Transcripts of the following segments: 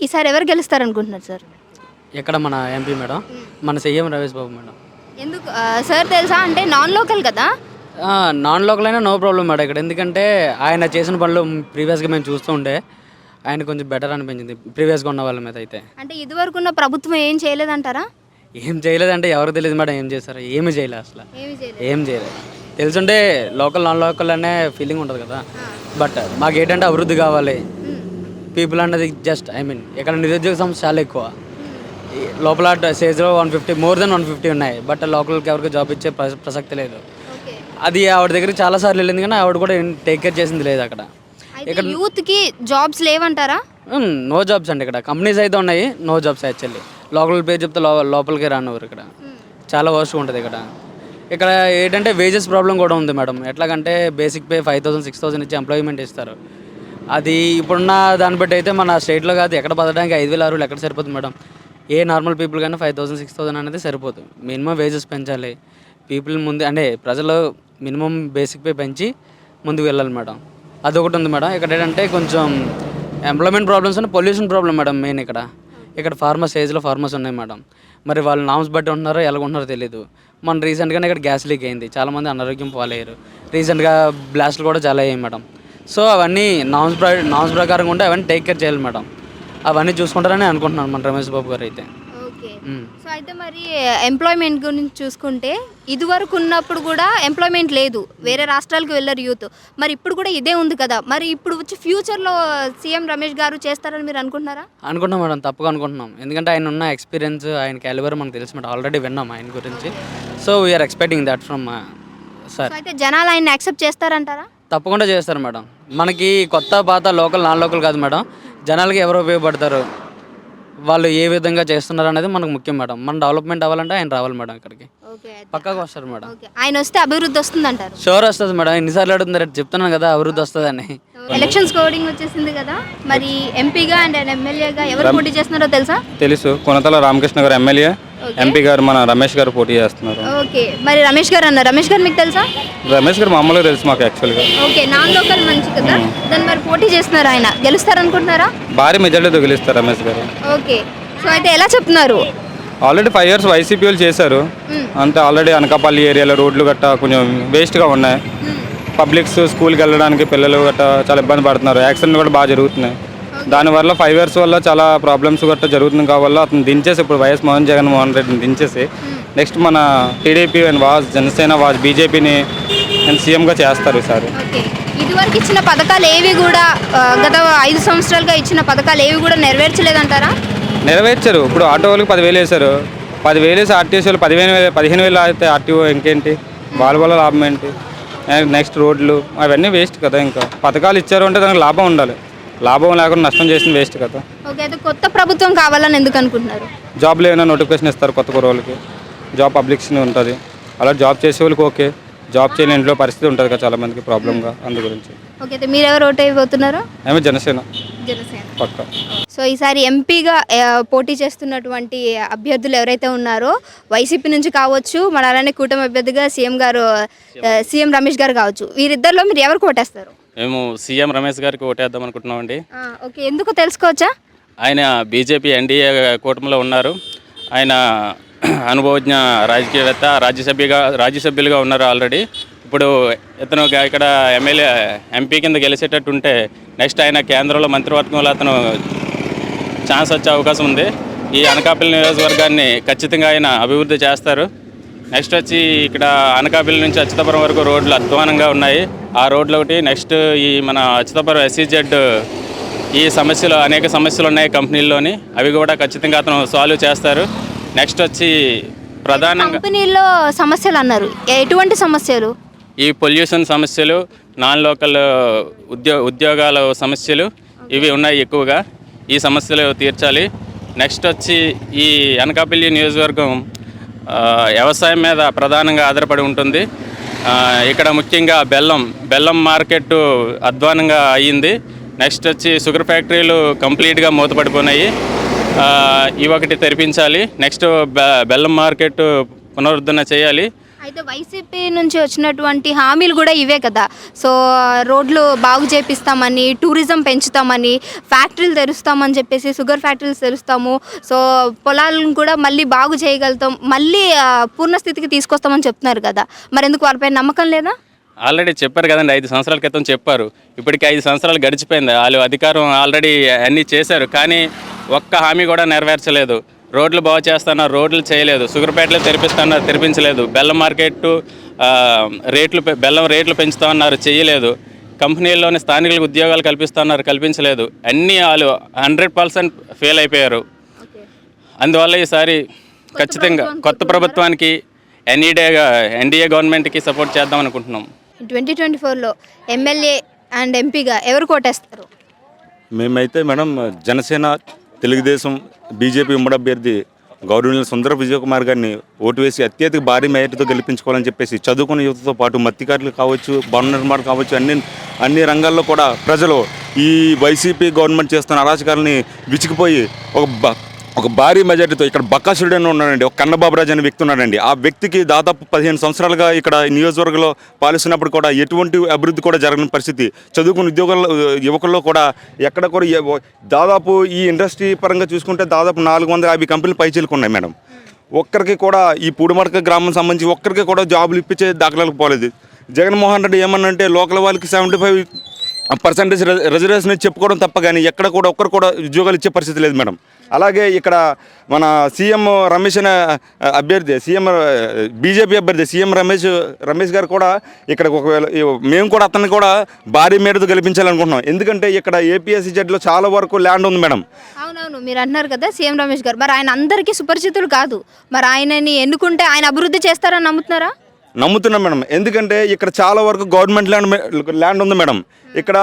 ఈసారి ఎవరు గెలుస్తారు అనుకుంటున్నారు సార్? ఎక్కడ మన ఎంపీ మేడం? మన సీఎం రమేష్ బాబు మేడం. ఎందుకు ఆ, సార్ తెలుసా? అంటే నాన్ లోకల్ కదా? ఆ, నాన్ లోకల్ అయినా నో ప్రాబ్లం మేడం. ఇక్కడ ఎందుకంటే ఆయన చేసిన పనులు ప్రీవియస్గా మేము చూస్తూ ఉండే ఆయన కొంచెం బెటర్ అనిపించింది ప్రీవియస్గా ఉన్న వాళ్ళ మీద అయితే. అంటే ఇదివరకు ఉన్న ప్రభుత్వం ఏం చేయలేదంటారా? ఏం చేయలేదంటే ఎవరికి తెలియదు మేడం ఏం చేశారు. ఏమి చేయలేదు అసలు. ఏమి చేయలేదు. ఏం చేయలేదు తెలుసుంటే లోకల్ నాన్ లోకల్ అనే ఫీలింగ్ ఉంటుంది కదా. బట్ మాకు ఏంటంటే అభివృద్ధి కావాలి. పీపుల్ అన్నది జస్ట్ ఐ మీన్ ఇక్కడ నిరుద్యోగ సమస్య చాలా ఎక్కువ. లోపల స్టేజ్లో one fifty more than one fifty ఉన్నాయి. బట్ లోకల్కి ఎవరికి జాబ్ ఇచ్చే ప్రస- ప్రసక్తి లేదు. అది ఆవిడ దగ్గరికి చాలాసార్లు వెళ్ళింది కానీ ఆవిడ కూడా టేక్ కేర్ చేసింది లేదు అక్కడ. అయితే యూత్కి జాబ్స్ లేవంటారా? నో జాబ్స్ అండి ఇక్కడ. కంపెనీస్ అయితే ఉన్నాయి నో జాబ్స్ యాక్చువల్లీ లోకల్ పేరు చెప్తే లో లోపలికి రానివ్వరు ఇక్కడ. చాలా వర్స్ట్ ఉంటుంది ఇక్కడ. ఇక్కడ ఏంటంటే వేజెస్ ప్రాబ్లం కూడా ఉంది madam. ఎట్లాగంటే basic pay five thousand six thousand ఇచ్చి ఎంప్లాయ్మెంట్ ఇస్తారు. అది ఇప్పుడున్న దాన్ని బట్టి అయితే మన స్టేట్లో కాదు ఎక్కడ బతకడానికి ఐదు వేల ఆరు వేలు ఎక్కడ సరిపోతుంది మేడం? ఏ నార్మల్ పీపుల్ కానీ ఫైవ్ థౌసండ్ సిక్స్ థౌసండ్ అనేది సరిపోతుంది. మినిమం వేజెస్ పెంచాలి. పీపుల్ ముందు అంటే ప్రజలు మినిమం బేసిక్ పే పెంచి ముందుకు వెళ్ళాలి మేడం. అదొకటి ఉంది మేడం. ఇక్కడ ఏంటంటే కొంచెం employment problems and pollution problem madam main ఇక్కడ. ఇక్కడ ఫార్మర్స్ ఏజ్లో ఫార్మర్స్ ఉన్నాయి మేడం. మరి వాళ్ళు నామ్స్ బట్టి ఉంటున్నారో ఎలా ఉంటున్నారో తెలియదు మన రీసెంట్గానే ఇక్కడ గ్యాస్ లీక్ అయింది. చాలామంది అనారోగ్యం పాలయ్యారు. రీసెంట్గా బ్లాస్ట్లు కూడా చాలా అయ్యాయి మేడం. సో అవన్నీ నామ్స్ ప్ర నామ్స్ ప్రకారం ఉంటే అవన్నీ టేక్ కేర్ చేయాలి మేడం. అవన్నీ చూసుకుంటారని అనుకుంటున్నాను మన రమేష్ బాబు గారు అయితే. ఓకే. సో అయితే మరి ఎంప్లాయ్మెంట్ గురించి చూసుకుంటే ఇదివరకు ఉన్నప్పుడు కూడా ఎంప్లాయ్మెంట్ లేదు. వేరే రాష్ట్రాలకు వెళ్ళారు యూత్. మరి ఇప్పుడు కూడా ఇదే ఉంది కదా. మరి ఇప్పుడు వచ్చి ఫ్యూచర్లో సీఎం రమేష్ గారు చేస్తారని మీరు అనుకుంటున్నారా? అనుకుంటున్నాం మేడం తప్పగా అనుకుంటున్నాం. ఎందుకంటే ఆయన ఉన్న ఎక్స్పీరియన్స్ ఆయన క్యాలిబర్ మనకు తెలుసు మేడం. ఆల్రెడీ విన్నాం ఆయన గురించి. So we are expecting that from sir so అయితే జనాలు ఆయన్ని యాక్సెప్ట్ చేస్తారంటారా? తప్పకుండా చేస్తారు మేడం. మనకి కొత్త పాత లోకల్ నాన్ లోకల్ కాదు మేడం. జనాలకి ఎవరు ఉపయోగపడతారు? వాళ్ళు ఏ విధంగా చేస్తున్నారు అనేది మనకు ముఖ్యం మేడం. మన డెవలప్మెంట్ అవ్వాలంటే ఆయన రావాలి మేడం ఇక్కడికి. ఓకే పక్కాగా వస్తారు మేడం. ఓకే. ఆయన వస్తే అభివృద్ధి వస్తుందంటారు? షోర్ వస్తుంది మేడం. ఎన్నిసార్లు అడుగుతున్నారు చెప్తున్నాను కదా అభివృద్ధి వస్తుందని. ఎలక్షన్స్ కోడింగ్ వచ్చేసింది కదా మరి ఎంపీగా అండ్ ఎమ్మెల్యేగా ఎవరు పోటీ చేస్తున్నారో తెలుసా? తెలుసు. కొనతల రామకృష్ణ గారు ఎమ్మెల్యే. ఎంపీ గారు మన రమేష్ గారు పోటీ చేస్తున్నారు. ఓకే మరి రమేష్ గారు అన్నారు. రమేష్ గారు మీకు తెలుసా? రమేష్ గారు మామూలుగా తెలుసు మాకు యాక్చువల్గా ఓకే నాన్ లోకల్ మంచి కదా? దాన్ని మరి పోటీ చేస్తున్నారు ఆయన. గెలుస్తారనుకుంటున్నారా? భారీ మెజార్టీతో గెలుస్తారు రమేష్ గారు. ఓకే సో అయితే ఎలా చెప్తున్నారు? ఆల్రెడీ ఫైవ్ ఇయర్స్ వైసీపీ వాళ్ళు చేశారు. అంతే ఆల్రెడీ అనకాపల్లి ఏరియాలో రోడ్లు గట్ట కొంచెం వేస్ట్గా ఉన్నాయి. పబ్లిక్స్ స్కూల్కి వెళ్ళడానికి పిల్లలు గట్ట చాలా ఇబ్బంది పడుతున్నారు. యాక్సిడెంట్ కూడా బాగా జరుగుతున్నాయి. దానివల్ల ఫైవ్ ఇయర్స్ వల్ల చాలా ప్రాబ్లమ్స్ గట్ట జరుగుతుంది కాబట్టి అతను దించేసి ఇప్పుడు వైఎస్ మోహన్ జగన్మోహన్ రెడ్డిని దించేసి నెక్స్ట్ మన TDP and was Janasena was బీజేపీని సీఎంగా చేస్తారు ఈసారి. ఇదివరకు ఇచ్చిన పథకాలు ఏవి కూడా గత ఐదు సంవత్సరాలుగా ఇచ్చిన పథకాలు ఏవి కూడా నెరవేర్చలేదంటారా? నెరవేర్చారు. ఇప్పుడు ఆటో వాళ్ళకి పదివేలు వేశారు. పదివేలు వేసి ఆర్టీసీ వాళ్ళు పదిహేను వేలు పదిహేను వేలు అయితే ఆర్టీఓ ఇంకేంటి? వాళ్ళ వల్ల లాభం ఏంటి? నెక్స్ట్ రోడ్లు అవన్నీ వేస్ట్ కదా ఇంకా. పథకాలు ఇచ్చారు అంటే దానికి లాభం ఉండాలి. లాభం లేకుండా నష్టం చేసింది వేస్ట్ కదా. ఓకే అయితే కొత్త ప్రభుత్వం కావాలని ఎందుకు అనుకుంటున్నారు? జాబ్లో ఏమైనా నోటిఫికేషన్ ఇస్తారు కొత్త కుర్రోళ్ళకి? జాబ్ పబ్లిక్షన్ ఉంటుంది. అలా జాబ్ చేసే వాళ్ళకి ఓకే. జాబ్ చేయని ఇంట్లో పరిస్థితి ఉంటుంది కదా చాలా మందికి ప్రాబ్లంగా అందు గురించి. ఓకే అయితే మీరు ఎవరు ఓటు అయిపోతున్నారు ఏమో జనసేన. జనసేన. పక్క. సో ఈసారి ఎంపీగా ఆ, పోటీ చేస్తున్నటువంటి అభ్యర్థులు ఎవరైతే ఉన్నారో వైసీపీ నుంచి కావచ్చు మన అలానే కూటమి అభ్యర్థిగా సీఎం గారు ఆ, సీఎం రమేష్ గారు కావచ్చు వీరిద్దరిలో మీరు ఎవరు కోటేస్తారు మేము సీఎం రమేష్ గారికి ఓటేద్దాం అనుకుంటున్నామండి. ఓకే. ఎందుకు తెలుసుకోవచ్చా? ఆయన బీజేపీ ఎన్డీఏ కూటమిలో ఉన్నారు. ఆయన అనుభవజ్ఞ రాజకీయవేత్త రాజ్యసభ్యుగా రాజ్యసభ్యులుగా ఉన్నారు ఆల్రెడీ ఇప్పుడు ఇతను ఇక్కడ ఎమ్మెల్యే ఎంపీ కింద గెలిచేటట్టు ఉంటే నెక్స్ట్ ఆయన కేంద్రంలో మంత్రివర్గంలో అతను ఛాన్స్ వచ్చే అవకాశం ఉంది. ఈ అనకాపల్లి నియోజకవర్గాన్ని ఖచ్చితంగా ఆయన అభివృద్ధి చేస్తారు. నెక్స్ట్ వచ్చి ఇక్కడ అనకాపల్లి నుంచి అచ్యుతాపురం వరకు రోడ్లు అధ్వానంగా ఉన్నాయి. ఆ రోడ్లు ఒకటి నెక్స్ట్ ఈ మన అచ్యుతాపురం ఎస్సీజెడ్ ఈ సమస్యలు అనేక సమస్యలు ఉన్నాయి కంపెనీల్లోని. అవి కూడా ఖచ్చితంగా అతను సాల్వ్ చేస్తారు. నెక్స్ట్ వచ్చి ప్రధానంగా కంపెనీల్లో సమస్యలు అన్నారు. ఎటువంటి సమస్యలు? ఈ పొల్యూషన్ సమస్యలు నాన్ లోకల్ ఉద్యో ఉద్యోగాల సమస్యలు ఇవి ఉన్నాయి ఎక్కువగా. ఈ సమస్యలు తీర్చాలి. నెక్స్ట్ వచ్చి ఈ అనకాపల్లి నియోజకవర్గం వ్యవసాయం మీద ప్రధానంగా ఆధారపడి ఉంటుంది. ఇక్కడ ముఖ్యంగా బెల్లం బెల్లం మార్కెట్ అధ్వానంగా అయ్యింది. నెక్స్ట్ వచ్చి షుగర్ ఫ్యాక్టరీలు కంప్లీట్గా మూతపడిపోయినాయి ఇవి ఒకటి తెరిపించాలి. నెక్స్ట్ బె- బెల్లం మార్కెట్ పునరుద్ధరణ చేయాలి. అయితే వైసీపీ నుంచి వచ్చినటువంటి హామీలు కూడా ఇవే కదా. సో రోడ్లు బాగు చేపిస్తామని టూరిజం పెంచుతామని ఫ్యాక్టరీలు తెరుస్తామని చెప్పేసి షుగర్ ఫ్యాక్టరీలు తెరుస్తాము. సో పొలాలను కూడా మళ్ళీ బాగు చేయగలుగుతాం. మళ్ళీ పూర్ణస్థితికి తీసుకొస్తామని చెప్తున్నారు కదా. మరి ఎందుకు వాళ్ళపై నమ్మకం లేదా? ఆల్రెడీ చెప్పారు కదండి ఐదు సంవత్సరాల క్రితం చెప్పారు. ఇప్పటికి ఐదు సంవత్సరాలు గడిచిపోయింది. వాళ్ళు అధికారం ఆల్రెడీ అన్నీ చేశారు. కానీ ఒక్క హామీ కూడా నెరవేర్చలేదు. రోడ్లు బాగు చేస్తున్నారు రోడ్లు చేయలేదు. షుగర్పేటలు తెరిపిస్తున్నారు తెరిపించలేదు. బెల్లం మార్కెట్ రేట్లు బెల్లం రేట్లు పెంచుతామన్నారు చేయలేదు. కంపెనీల్లోని స్థానికులకు ఉద్యోగాలు కల్పిస్తున్నారు కల్పించలేదు. అన్నీ వాళ్ళు హండ్రెడ్ పర్సెంట్ ఫెయిల్ అయిపోయారు. అందువల్ల ఈసారి ఖచ్చితంగా కొత్త ప్రభుత్వానికి ఎన్ఈడేగా ఎన్డీఏ గవర్నమెంట్కి సపోర్ట్ చేద్దాం అనుకుంటున్నాం. ట్వంటీ ట్వంటీ ఫోర్లో ఎమ్మెల్యే అండ్ ఎంపీగా ఎవరు కోటేస్తారు? మేమైతే మేడం జనసేన తెలుగుదేశం బీజేపీ ఉమ్మడి అభ్యర్థి గౌరవనీయులు సుందర విజయకుమార్ గారిని ఓటు వేసి అత్యధిక భారీ మేయటతో గెలిపించుకోవాలని చెప్పేసి చదువుకున్న యువతతో పాటు మత్తికారులు కావచ్చు భవన నిర్మాణం కావచ్చు అన్ని అన్ని రంగాల్లో కూడా ప్రజలు ఈ వైసీపీ గవర్నమెంట్ చేస్తున్న అరాచకాలని విచికిపోయి ఒక ఒక భారీ మెజార్టీతో ఇక్కడ బక్కాసురుడు అని ఉన్నాడండి. ఒక కన్నబాబురాజు అనే వ్యక్తి ఉన్నాడండి. ఆ వ్యక్తికి దాదాపు పదిహేను సంవత్సరాలుగా ఇక్కడ నియోజకవర్గంలో పాలిస్తున్నప్పుడు కూడా ఎటువంటి అభివృద్ధి కూడా జరగని పరిస్థితి. చదువుకున్న ఉద్యోగాల్లో యువకుల్లో కూడా ఎక్కడ కూడా దాదాపు ఈ ఇండస్ట్రీ పరంగా చూసుకుంటే దాదాపు నాలుగు వందల యాభై కంపెనీలు పైచీలకు ఉన్నాయి మేడం. ఒక్కరికి కూడా ఈ పూడిమడక గ్రామం సంబంధించి ఒక్కరికి కూడా జాబులు ఇప్పించే దాఖలాలకు పోలేదు. జగన్మోహన్ రెడ్డి ఏమన్నంటే లోకల్ వాళ్ళకి సెవెంటీ ఫైవ్ పర్సంటేజ్ రిజర్వేషన్ చెప్పుకోవడం తప్ప కానీ ఎక్కడ కూడా ఒక్కరు కూడా ఉద్యోగాలు ఇచ్చే పరిస్థితి లేదు మేడం. అలాగే ఇక్కడ మన సీఎం రమేష్ అనే అభ్యర్థి సీఎం బీజేపీ అభ్యర్థి సీఎం రమేష్ రమేష్ గారు కూడా ఇక్కడ ఒకవేళ మేము కూడా అతన్ని కూడా భారీ మేరకు గెలిపించాలనుకుంటున్నాం. ఎందుకంటే ఇక్కడ ఏపీఎస్సీ జడ్లో చాలా వరకు ల్యాండ్ ఉంది మేడం. అవునవును మీరు అన్నారు కదా సీఎం రమేష్ గారు. మరి ఆయన అందరికీ సుపరిచితులు కాదు. మరి ఆయనని ఎన్నుకుంటే ఆయన అభివృద్ధి చేస్తారని నమ్ముతున్నారా? నమ్ముతున్నాం మేడం. ఎందుకంటే ఇక్కడ చాలా వరకు గవర్నమెంట్ ల్యాండ్ ల్యాండ్ ఉంది మేడం. ఇక్కడ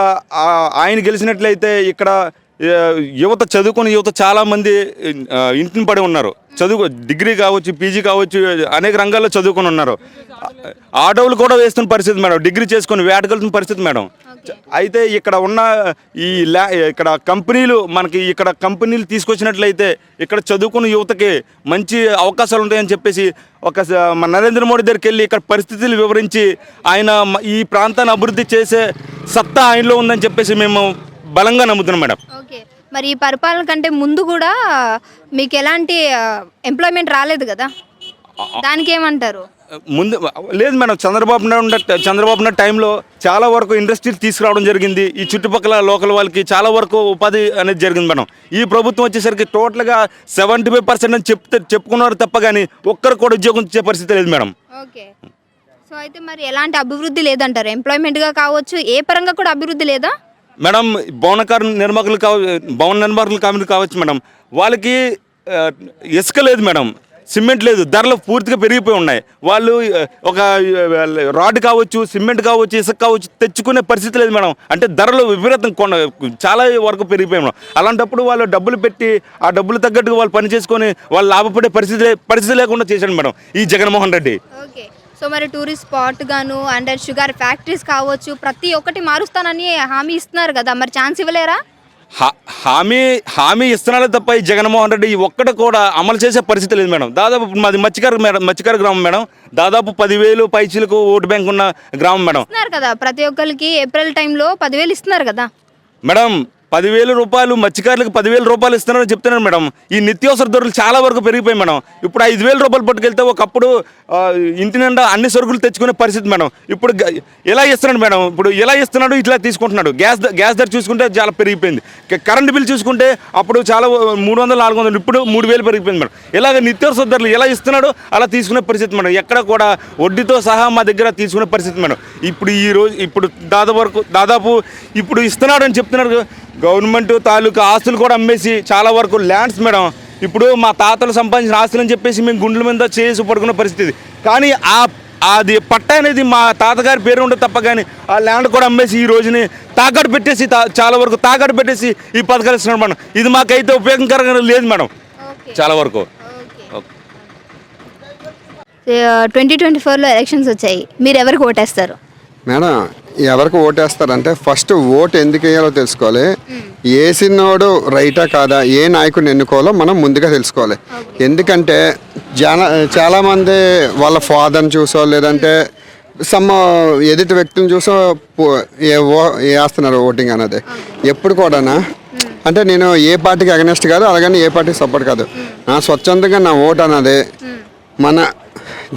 ఆయన గెలిచినట్లయితే ఇక్కడ యువత చదువుకుని యువత చాలామంది ఇంటిని పడి ఉన్నారు. చదువు డిగ్రీ కావచ్చు పీజీ కావచ్చు అనేక రంగాల్లో చదువుకొని ఉన్నారు. ఆటోలు కూడా వేస్తున్న పరిస్థితి మేడం. డిగ్రీ చేసుకొని వేటగలుతున్న పరిస్థితి మేడం. అయితే ఇక్కడ ఉన్న ఈ ఇక్కడ కంపెనీలు మనకి ఇక్కడ కంపెనీలు తీసుకొచ్చినట్లయితే ఇక్కడ చదువుకున్న యువతకి మంచి అవకాశాలు ఉంటాయని చెప్పేసి ఒక మన నరేంద్ర మోడీ దగ్గరికి వెళ్ళి ఇక్కడ పరిస్థితులు వివరించి ఆయన ఈ ప్రాంతాన్ని అభివృద్ధి చేసే సత్తా ఆయనలో ఉందని చెప్పేసి మేము బలంగా నమ్ముతున్నాం మేడం. ఓకే. మరి ఈ పరిపాలన కంటే ముందు కూడా మీకు ఎలాంటి ఎంప్లాయ్మెంట్ రాలేదు కదా? దానికి ఏమంటారు? ముందు లేదు మేడం చంద్రబాబు నాయుడు చంద్రబాబు నాయుడు టైంలో చాలా వరకు ఇండస్ట్రీలు తీసుకురావడం జరిగింది. ఈ చుట్టుపక్కల లోకల్ వాళ్ళకి చాలా వరకు ఉపాధి అనేది జరిగింది మేడం. ఈ ప్రభుత్వం వచ్చేసరికి టోటల్గా సెవెంటీ ఫైవ్ పర్సెంట్ అని చెప్తే చెప్పుకున్నారు తప్ప కానీ ఒక్కరు కూడా ఉద్యోగం ఇచ్చే పరిస్థితి లేదు మేడం. ఓకే. సో అయితే మరి ఎలాంటి అభివృద్ధి లేదంటారు? ఎంప్లాయ్మెంట్గా కావచ్చు ఏ పరంగా కూడా అభివృద్ధి లేదా? మేడం భవనకారు నిర్మాకులు కావ భవన నిర్మాకులు కావచ్చు కావచ్చు మేడం. వాళ్ళకి ఇసుక లేదు మేడం. సిమెంట్ లేదు ధరలు పూర్తిగా పెరిగిపోయి ఉన్నాయి. వాళ్ళు ఒక రాడ్ కావచ్చు సిమెంట్ కావచ్చు ఇసుక కావచ్చు తెచ్చుకునే పరిస్థితి లేదు మేడం. అంటే ధరలు విపరీతం కొన చాలా వరకు పెరిగిపోయి మేడం. అలాంటప్పుడు వాళ్ళు డబ్బులు పెట్టి ఆ డబ్బులు తగ్గట్టుగా వాళ్ళు పని చేసుకొని వాళ్ళు లాభపడే పరిస్థితి పరిస్థితి లేకుండా చేశాడు మేడం ఈ జగన్మోహన్ రెడ్డి. ఓకే. సో మరి టూరిస్ట్ స్పాట్ గాను అండ్ షుగర్ ఫ్యాక్టరీస్ కావచ్చు ప్రతి ఒక్కటి మారుస్తానని హామీ ఇస్తున్నారు కదా. మరి ఛాన్స్ ఇవ్వలేరా? హామీ హామీ ఇస్తున్నాడే తప్ప ఈ జగన్మోహన్ రెడ్డి ఒక్కటి కూడా అమలు చేసే పరిస్థితి లేదు మేడం. దాదాపు మాది మత్స్యకార మేడం మత్స్యకార గ్రామం మేడం. దాదాపు పదివేలు పైచీలకు ఓటు బ్యాంక్ ఉన్న గ్రామం మేడం. ఇస్తున్నారు కదా ప్రతి ఒక్కరికి ఏప్రిల్ టైంలో పదివేలు ఇస్తున్నారు కదా. మేడం పదివేల రూపాయలు మత్స్యకారులకు పదివేల రూపాయలు ఇస్తున్నారని చెప్తున్నాను మేడం. ఈ నిత్యావసర ధరలు చాలా వరకు పెరిగిపోయి మేడం. ఇప్పుడు ఐదు వేల రూపాయలు పట్టుకెళ్తే ఒకప్పుడు ఇంటి నిండా అన్ని సరుకులు తెచ్చుకునే పరిస్థితి మేడం. ఇప్పుడు ఎలా ఇస్తున్నాడు మేడం? ఇప్పుడు ఎలా ఇస్తున్నాడు ఇట్లా తీసుకుంటున్నాడు. గ్యాస్ ద- గ్యాస్ ధర చూసుకుంటే చాలా పెరిగిపోయింది. కరెంటు కరెంట్ బిల్ చూసుకుంటే అప్పుడు చాలా మూడు వందలు నాలుగు వందలు ఇప్పుడు మూడు వేలు పెరిగిపోయింది మేడం. ఇలాగ నిత్యావసర ధరలు ఎలా ఇస్తున్నాడు అలా తీసుకునే పరిస్థితి మేడం. ఎక్కడ కూడా వడ్డీతో సహా మా దగ్గర తీసుకునే పరిస్థితి మేడం. ఇప్పుడు ఈ రోజు ఇప్పుడు దాదాపు వరకు దాదాపు ఇప్పుడు ఇస్తున్నాడు అని చెప్తున్నారు గవర్నమెంట్ తాలూకా ఆస్తులు కూడా అమ్మేసి చాలా వరకు ల్యాండ్స్ మేడం. ఇప్పుడు మా తాతలు సంపాదించిన ఆస్తులు అని చెప్పేసి మేము గుండెల మీద చేసి పడుకున్న పరిస్థితి. కానీ ఆ అది పట్ట అనేది మా తాతగారి పేరు ఉండదు తప్ప కానీ ఆ ల్యాండ్ కూడా అమ్మేసి ఈ రోజుని తాకట్టు పెట్టేసి తా- చాలా వరకు తాకట్టు పెట్టేసి ఈ పథకాలు ఇస్తున్నాడు మేడం. ఇది మాకైతే ఉపయోగకరంగా లేదు మేడం. ఓకే. చాలా వరకు. ట్వంటీ ట్వంటీ ఫోర్లో ఎలక్షన్స్ వచ్చాయి. మీరు ఎవరికి ఓటేస్తారు? మేడం ఎవరికి ఓటేస్తారంటే ఫస్ట్ ఓటు ఎందుకు వేయాలో తెలుసుకోవాలి. వేసినోడు రైటా కాదా ఏ నాయకుడిని ఎన్నుకోవాలో మనం ముందుగా తెలుసుకోవాలి. ఎందుకంటే జన చాలామంది వాళ్ళ ఫాదర్ని చూసో లేదంటే సమ్ ఎదుటి వ్యక్తిని చూసో వేస్తున్నారు ఓటింగ్ అనేది. ఎప్పుడు కూడానా? అంటే నేను ఏ పార్టీకి అగనెస్ట్ కాదు అలాగని ఏ పార్టీకి సపోర్ట్ కాదు. నా స్వచ్ఛందంగా నా ఓట్ అన్నది మన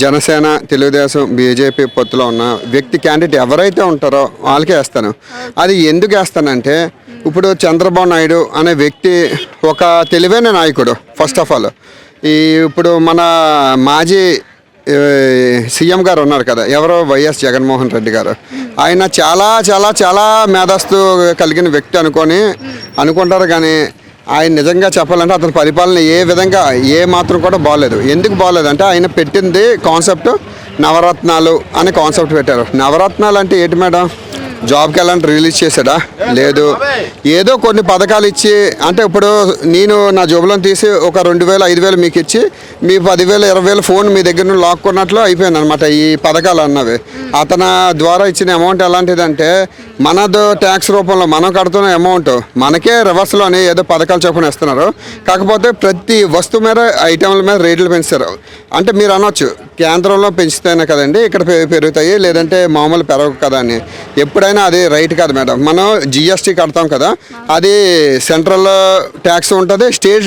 జనసేన తెలుగుదేశం బీజేపీ పొత్తులో ఉన్న వ్యక్తి క్యాండిడేట్ ఎవరైతే ఉంటారో వాళ్ళకే వేస్తాను. అది ఎందుకు వేస్తానంటే ఇప్పుడు చంద్రబాబు నాయుడు అనే వ్యక్తి ఒక తెలివైన నాయకుడు ఫస్ట్ ఆఫ్ ఆల్ ఈ ఇప్పుడు మన మాజీ సీఎం గారు ఉన్నారు కదా ఎవరో వైఎస్ జగన్మోహన్ రెడ్డి గారు. ఆయన చాలా చాలా చాలా మేధస్తు కలిగిన వ్యక్తి అనుకొని అనుకుంటారు కానీ ఆయన నిజంగా చెప్పాలంటే అతని పరిపాలన ఏ విధంగా ఏ మాత్రం కూడా బాగలేదు ఎందుకు బాగలేదంటే ఆయన పెట్టింది కాన్సెప్ట్ నవరత్నాలు అనే కాన్సెప్ట్ పెట్టారు. నవరత్నాలు అంటే ఏంటి మేడం? జాబ్ క్యాలెండర్ రిలీజ్ చేశాడా? లేదు. ఏదో కొన్ని పథకాలు ఇచ్చి అంటే ఇప్పుడు నేను నా జోబులో తీసి ఒక రెండు వేలు ఐదు వేలు మీకు ఇచ్చి మీ పదివేలు ఇరవై వేలు ఫోన్ మీ దగ్గర నుండి లాక్కున్నట్లు అయిపోయింది అనమాట ఈ పథకాలు అన్నవి. అతని ద్వారా ఇచ్చిన అమౌంట్ ఎలాంటిదంటే మనది ట్యాక్స్ రూపంలో మనం కడుతున్న అమౌంట్ మనకే రివర్స్లోనే ఏదో పథకాలు చొప్పున ఇస్తున్నారు. కాకపోతే ప్రతి వస్తువు మీద ఐటెంల మీద రేట్లు పెంచారు. అంటే మీరు అనొచ్చు కేంద్రంలో పెంచుతేనే కదండి ఇక్కడ పెరుగుతాయి లేదంటే మామూలు పెరగవు కదా అని. ఎప్పుడైనా అది రైట్ కాదు మేడం మనం జిఎస్టీ కడతాం కదా అది సెంట్రల్ ట్యాక్స్ ఉంటుంది స్టేట్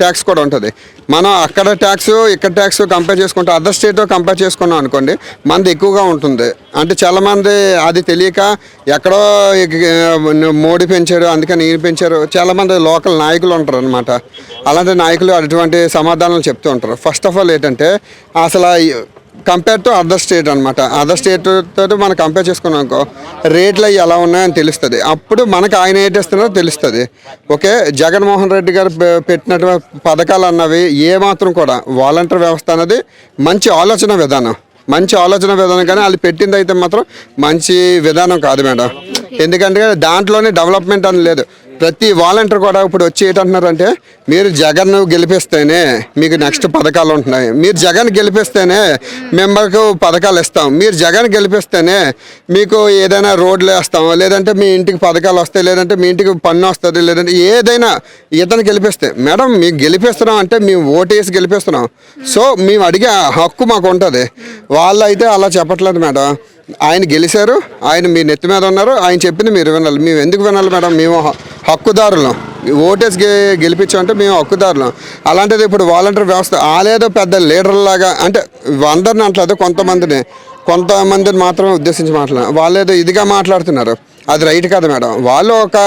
ట్యాక్స్ కూడా ఉంటుంది. మనం అక్కడ ట్యాక్స్ ఇక్కడ ట్యాక్స్ కంపేర్ చేసుకుంటే అదర్ స్టేట్తో కంపేర్ చేసుకున్నాం అనుకోండి మనది ఎక్కువగా ఉంటుంది. అంటే చాలామంది అది తెలియక ఎక్కడో మోడీ పెంచాడు అందుకని ఈయన పెంచారు. చాలామంది లోకల్ నాయకులు ఉంటారు అనమాట అలాంటి నాయకులు అటువంటి సమాధానాలు చెప్తూ ఉంటారు. ఫస్ట్ ఆఫ్ ఆల్ ఏంటంటే అసలు కంపేర్ టు అదర్ స్టేట్ అనమాట అదర్ స్టేట్ తోటి మనం కంపేర్ చేసుకున్నాం అనుకో రేట్లు అవి ఎలా ఉన్నాయని తెలుస్తుంది. అప్పుడు మనకు ఆయన ఏంటేస్తున్నారో తెలుస్తుంది. ఓకే జగన్మోహన్ రెడ్డి గారు పెట్టినటువంటి పథకాలు అన్నవి ఏ మాత్రం కూడా వాలంటీర్ వ్యవస్థ అనేది మంచి ఆలోచన విధానం. మంచి ఆలోచన విధానం కానీ వాళ్ళు పెట్టింది అయితే మాత్రం మంచి విధానం కాదు మేడం. ఎందుకంటే దాంట్లోనే డెవలప్మెంట్ అని లేదు. ప్రతి వాలంటీర్ కూడా ఇప్పుడు వచ్చి ఏంటంటున్నారంటే మీరు జగన్ గెలిపిస్తేనే మీకు నెక్స్ట్ పథకాలు ఉంటున్నాయి. మీరు జగన్ గెలిపిస్తేనే మెంబర్కు పథకాలు ఇస్తాం. మీరు జగన్ గెలిపిస్తేనే మీకు ఏదైనా రోడ్లు వేస్తాం. లేదంటే మీ ఇంటికి పథకాలు వస్తాయి. లేదంటే మీ ఇంటికి పన్ను వస్తుంది. లేదంటే ఏదైనా ఇతను గెలిపిస్తే మేడం మీకు గెలిపిస్తున్నాం అంటే మేము ఓటేసి గెలిపిస్తున్నాం. సో మేము అడిగే హక్కు మాకు ఉంటుంది. వాళ్ళు అయితే అలా చెప్పట్లేదు మేడం. ఆయన గెలిచారు ఆయన మీ నెత్తి మీద ఉన్నారు ఆయన చెప్పింది మీరు వినాలి. మేము ఎందుకు వినాలి మేడం? మేము హక్కుదారులం. ఓటేసి గెలిపించామంటే మేము హక్కుదారులం. అలాంటిది ఇప్పుడు వాలంటీర్ వ్యవస్థ ఆలేదో పెద్ద లీడర్లాగా అంటే అందరిని అంటలేదు కొంతమందిని. కొంతమందిని మాత్రమే ఉద్దేశించి మాట్లాడారు వాళ్ళేదో ఇదిగా మాట్లాడుతున్నారు. అది రైట్ కాదు మేడం. వాళ్ళు ఒక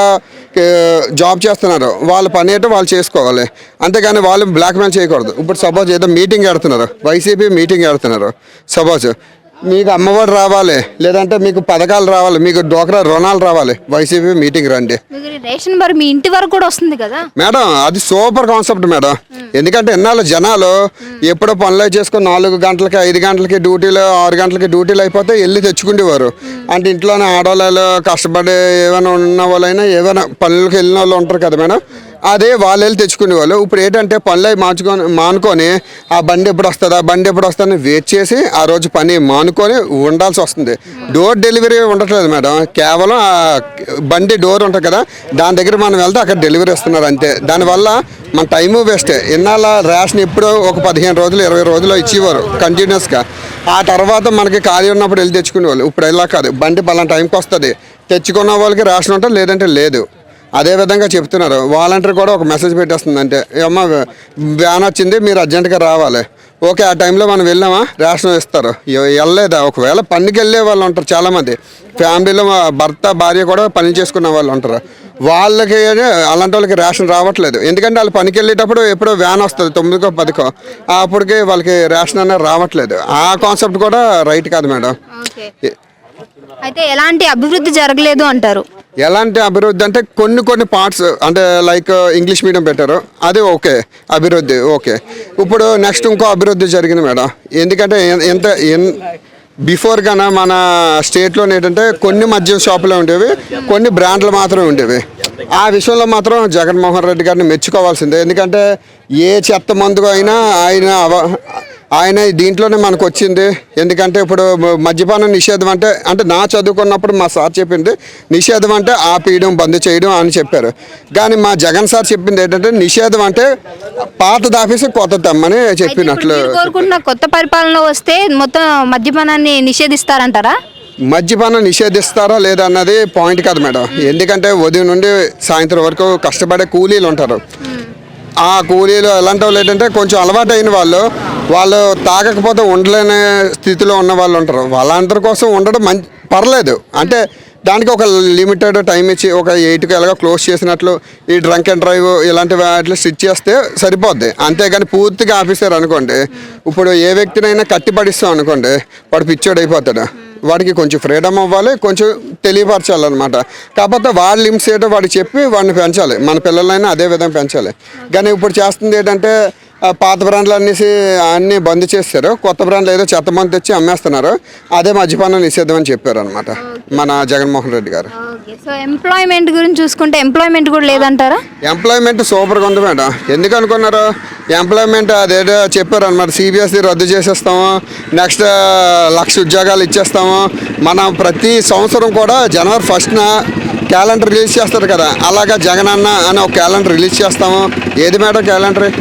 జాబ్ చేస్తున్నారు. వాళ్ళ పని ఏంటో వాళ్ళు చేసుకోవాలి. అంతేగాని వాళ్ళు బ్లాక్మెయిల్ చేయకూడదు. ఇప్పుడు సపోజ్ ఏదో మీటింగ్ పెడుతున్నారు. వైసీపీ మీటింగ్ పెడుతున్నారు. సపోజ్ మీకు అమ్మఒడి రావాలి లేదంటే మీకు పథకాలు రావాలి మీకు డోక్రా రుణాలు రావాలి. వైసీపీ మీటింగ్ రండి. రేషన్ మరి మీ ఇంటి వరకు కూడా వస్తుంది కదా? మేడం అది సూపర్ కాన్సెప్ట్ మేడం. ఎందుకంటే ఎన్నాళ్ళు జనాలు ఎప్పుడో పనులు చేసుకొని నాలుగు గంటలకి ఐదు గంటలకి డ్యూటీలు ఆరు గంటలకి డ్యూటీలు అయిపోతే వెళ్ళి తెచ్చుకునేవారు అంటే ఇంట్లోనే ఆడవాళ్ళు కష్టపడి ఏమైనా ఉన్న వాళ్ళైనా ఏమైనా పనులకు వెళ్ళిన వాళ్ళు ఉంటారు కదా మేడం. అదే వాళ్ళు వెళ్ళి. తెచ్చుకునేవాళ్ళు ఇప్పుడు ఏంటంటే పనులు మార్చుకొని మానుకొని ఆ బండి ఎప్పుడు వస్తుందా బండి ఎప్పుడు వస్తుందని వెయిట్ చేసి ఆ రోజు పని మానుకొని ఉండాల్సి వస్తుంది. డోర్ డెలివరీ ఉండట్లేదు మేడం. కేవలం ఆ బండి డోర్ ఉంటుంది కదా దాని దగ్గర మనం వెళ్తే అక్కడ డెలివరీ ఇస్తున్నారు అంతే. దానివల్ల మన టైము వేస్టే ఇన్నాళ్ళ రేషన్ ఎప్పుడో ఒక పదిహేను రోజులు ఇరవై రోజులు ఇచ్చేవారు కంటిన్యూస్గా ఆ తర్వాత మనకి ఖాళీ ఉన్నప్పుడు వెళ్ళి తెచ్చుకునేవాళ్ళు ఇప్పుడు ఇలా కాదు. బండి పలానా టైంకి వస్తుంది. తెచ్చుకున్న వాళ్ళకి రేషన్ ఉంటుంది లేదంటే లేదు. అదే విధంగా చెప్తున్నారు. వాలంటీర్ కూడా ఒక మెసేజ్ పెట్టేస్తుంది. అంటే అమ్మ వ్యాన్ వచ్చింది మీరు అర్జెంటుగా రావాలి. ఓకే ఆ టైంలో మనం వెళ్ళామా? రేషన్ ఇస్తారు. వెళ్ళలేదా? ఒకవేళ పనికి వెళ్ళే వాళ్ళు ఉంటారు చాలామంది. ఫ్యామిలీలో మా భర్త భార్య కూడా పని చేసుకున్న వాళ్ళు ఉంటారు. వాళ్ళకి అలాంటి వాళ్ళకి రేషన్ రావట్లేదు. ఎందుకంటే వాళ్ళు పనికి వెళ్ళేటప్పుడు ఎప్పుడో వ్యాన్ వస్తుంది తొమ్మిదికో పదికో. అప్పటికి వాళ్ళకి రేషన్ అనేది రావట్లేదు. ఆ కాన్సెప్ట్ కూడా రైట్ కాదు మేడం. అయితే ఎలాంటి అభివృద్ధి జరగలేదు అంటారు? ఎలాంటి అభివృద్ధి అంటే కొన్ని కొన్ని పార్ట్స్ అంటే లైక్ ఇంగ్లీష్ మీడియం పెట్టారు. అది ఓకే అభివృద్ధి ఓకే ఇప్పుడు నెక్స్ట్ ఇంకో అభివృద్ధి జరిగింది మేడం. ఎందుకంటే ఎంత ఎన్ బిఫోర్ కన్నా మన స్టేట్లో ఏంటంటే కొన్ని మద్యం షాపులు ఉండేవి కొన్ని బ్రాండ్లు మాత్రమే ఉండేవి. ఆ విషయంలో మాత్రం జగన్మోహన్ రెడ్డి గారిని మెచ్చుకోవాల్సిందే. ఎందుకంటే ఏ చెత్త మందుకు అయినా ఆయన ఆయన దీంట్లోనే మనకు వచ్చింది. ఎందుకంటే ఇప్పుడు మద్యపానం నిషేధం అంటే అంటే నా చదువుకున్నప్పుడు మా సార్ చెప్పింది నిషేధం అంటే ఆపేయడం బంద్ చేయడం అని చెప్పారు. కానీ మా జగన్ సార్ చెప్పింది ఏంటంటే నిషేధం అంటే పాతది ఆఫీసు కొత్త తెమ్మని చెప్పినట్లు కోరుకుంటున్న కొత్త పరిపాలన వస్తే మొత్తం మద్యపానాన్ని నిషేధిస్తారంటారా? మద్యపానం నిషేధిస్తారా లేదా అన్నది పాయింట్ కాదు మేడం. ఎందుకంటే ఉదయం నుండి సాయంత్రం వరకు కష్టపడే కూలీలు ఉంటారు. ఆ కూలీలు ఎలాంటి వాళ్ళు ఏంటంటే కొంచెం అలవాటు అయిన వాళ్ళు వాళ్ళు తాగకపోతే ఉండలేని స్థితిలో ఉన్న వాళ్ళు ఉంటారు. వాళ్ళందరి కోసం ఉండడం మంచి పర్లేదు. అంటే దానికి ఒక లిమిటెడ్ టైం ఇచ్చి ఒక ఎయిట్కి ఎలాగో క్లోజ్ చేసినట్లు ఈ డ్రంక్ అండ్ డ్రైవ్ ఇలాంటి వాటిలో స్టిచ్ చేస్తే సరిపోద్ది. అంతేగాని పూర్తిగా ఆఫీసర్ అనుకోండి ఇప్పుడు ఏ వ్యక్తినైనా కట్టి పడిస్తాం అనుకోండి వాడు పిచ్చోడైపోతాడు. వాడికి కొంచెం ఫ్రీడమ్ అవ్వాలి కొంచెం తెలియపరచాలన్నమాట. కాకపోతే వాడి లిమిట్స్ ఏంటో వాడికి చెప్పి వాడిని పెంచాలి. మన పిల్లలైనా అదే విధంగా పెంచాలి. కానీ ఇప్పుడు చేస్తుంది ఏంటంటే పాత బ్రాండ్లు అనేసి అన్నీ బంద్ చేస్తారు. కొత్త బ్రాండ్లు ఏదో చెత్త మంది తెచ్చి అమ్మేస్తున్నారు. అదే మద్యపానం నిషేధం అని చెప్పారు అనమాట మన జగన్మోహన్ రెడ్డి గారు. సో ఎంప్లాయ్మెంట్ గురించి చూసుకుంటే ఎంప్లాయ్మెంట్ కూడా లేదంటారా? ఎంప్లాయ్మెంట్ సూపర్గా ఉంది మేడం. ఎందుకు అనుకున్నారు? ఎంప్లాయ్మెంట్ అదేదో చెప్పారు అనమాట సిబిఎస్ఈ రద్దు చేసేస్తాము. నెక్స్ట్ లక్ష ఉద్యోగాలు ఇచ్చేస్తాము. మనం ప్రతి సంవత్సరం కూడా జనవరి ఫస్ట్న క్యాలెండర్ రిలీజ్ చేస్తారు కదా. అలాగా జగనన్న అని ఒక క్యాలెండర్ రిలీజ్ చేస్తాము. ఏది మేడం క్యాలెండర్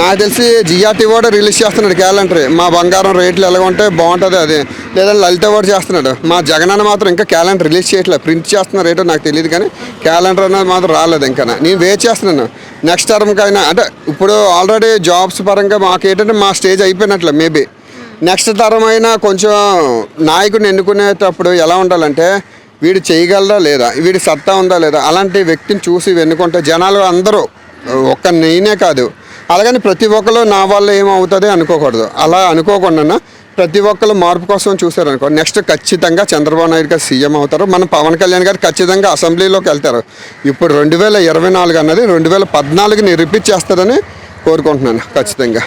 నాకు తెలిసి జిఆర్టీ కూడా రిలీజ్ చేస్తున్నాడు క్యాలెండర్ మా బంగారం రేట్లు ఎలా ఉంటే బాగుంటుంది అది. లేదా లలిత కూడా చేస్తున్నాడు. మా జగనన్న మాత్రం ఇంకా క్యాలెండర్ రిలీజ్ చేయట్లేదు. ప్రింట్ చేస్తున్నారు ఏంటో నాకు తెలియదు కానీ క్యాలెండర్ అనేది మాత్రం రాలేదు ఇంకా. నేను వెయిట్ చేస్తున్నాను. నెక్స్ట్ టర్మ్కైనా అంటే ఇప్పుడు ఆల్రెడీ జాబ్స్ పరంగా మాకు ఏంటంటే మా స్టేజ్ అయిపోయినట్లే మేబీ నెక్స్ట్ తరం అయినా కొంచెం నాయకుడిని ఎన్నుకునేటప్పుడు ఎలా ఉండాలంటే వీడు చేయగలరా లేదా? వీడి సత్తా ఉందా లేదా? అలాంటి వ్యక్తిని చూసి ఎన్నుకుంటే జనాలు అందరూ ఒక్క నేనే కాదు అలాగని ప్రతి ఒక్కరు నా వల్ల ఏమవుతుంది అనుకోకూడదు. అలా అనుకోకుండా ప్రతి ఒక్కరు మార్పు కోసం చూశారనుకో నెక్స్ట్ ఖచ్చితంగా చంద్రబాబు నాయుడు గారు సీఎం అవుతారు. మన పవన్ కళ్యాణ్ గారు ఖచ్చితంగా అసెంబ్లీలోకి వెళ్తారు. ఇప్పుడు రెండు వేల ఇరవై నాలుగు అన్నది రెండు వేల పద్నాలుగుని రిపీట్ చేస్తారని కోరుకుంటున్నాను ఖచ్చితంగా.